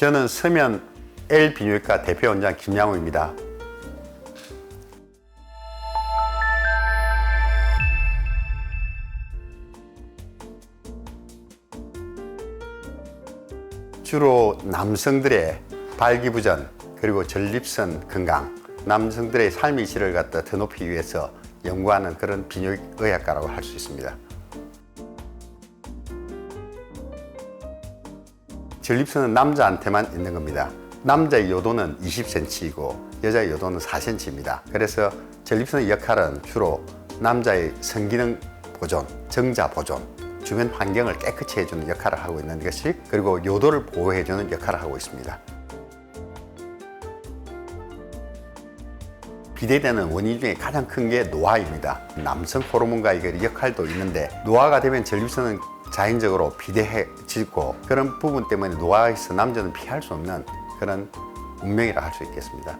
저는 서면 L 비뇨기과 대표 원장 김양호입니다. 주로 남성들의 발기부전 그리고 전립선 건강, 남성들의 삶의 질을 갖다 더 높이기 위해서 연구하는 그런 비뇨의학과라고 할 수 있습니다. 전립선은 남자한테만 있는 겁니다. 남자의 요도는 20cm이고 여자의 요도는 4cm입니다. 그래서 전립선의 역할은 주로 남자의 성기능 보존, 정자 보존, 주변 환경을 깨끗이 해주는 역할을 하고 있는 것이 그리고 요도를 보호해주는 역할을 하고 있습니다. 비대되는 원인 중에 가장 큰 게 노화입니다. 남성 호르몬과 이게 역할도 있는데 노화가 되면 전립선은 자연적으로 비대해지고 그런 부분 때문에 노화에서 남자는 피할 수 없는 그런 운명이라 할 수 있겠습니다.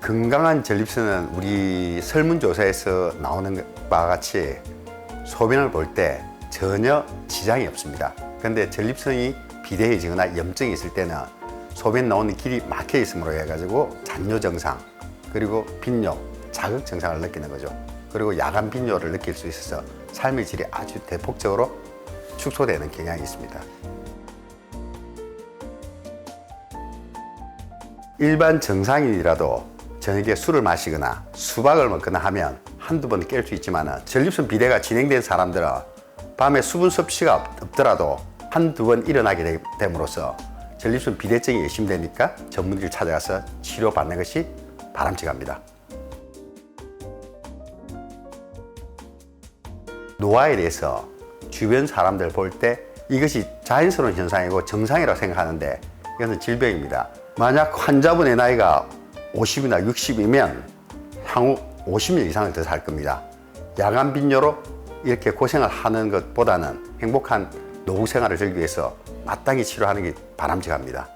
건강한 전립선은 우리 설문조사에서 나오는 바와 같이 소변을 볼 때 전혀 지장이 없습니다. 그런데 전립선이 비대해지거나 염증이 있을 때는 소변 나오는 길이 막혀 있음으로 해가지고 잔뇨 증상 그리고 빈뇨, 자극 증상을 느끼는 거죠. 그리고 야간 빈뇨를 느낄 수 있어서 삶의 질이 아주 대폭적으로 축소되는 경향이 있습니다. 일반 정상인이라도 저녁에 술을 마시거나 수박을 먹거나 하면 한두 번 깰 수 있지만 전립선 비대가 진행된 사람들은 밤에 수분 섭취가 없- 없더라도 한두 번 일어나게 됨으로써 전립선 비대증이 의심되니까 전문의를 찾아가서 치료받는 것이 바람직합니다. 노화에 대해서 주변 사람들 볼 때 이것이 자연스러운 현상이고 정상이라고 생각하는데 이것은 질병입니다. 만약 환자분의 나이가 50이나 60이면 향후 50년 이상을 더 살 겁니다. 야간 빈뇨로 이렇게 고생을 하는 것보다는 행복한 노후 생활을 즐기기 위해서 마땅히 치료하는 게 바람직합니다.